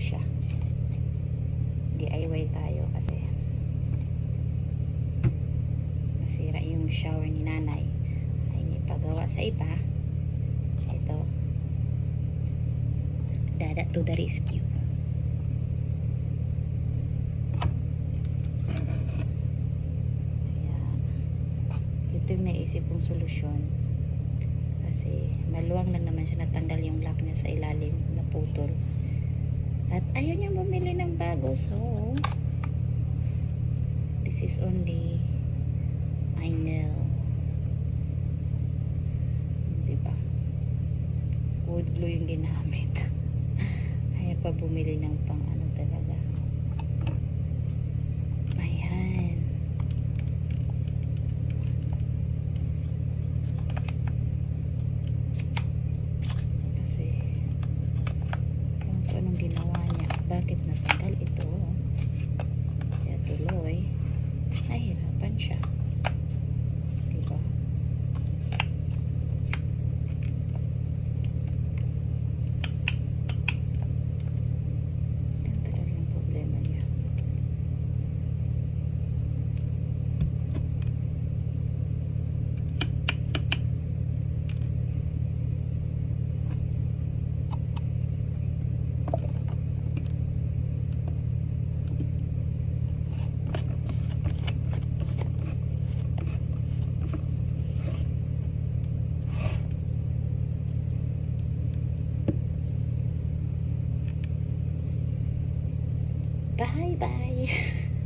siya. DIY tayo kasi nasira yung shower ni nanay. Ay, ipagawa sa iba. Ito. Dada to the rescue. Ito yung naisip kong solusyon. Kasi, maluwang lang naman siya natanggal yung lock niya sa ilalim na putol. At ayaw niya bumili ng bago. So, this is only I know. Diba? Wood glue yung ginamit. Ayaw pa bumili ng pang ano talaga. Ayan. Kasi, kung anong ginawa niya, bakit natanggal ito? Kaya tuloy, nahirapan siya. Bye bye.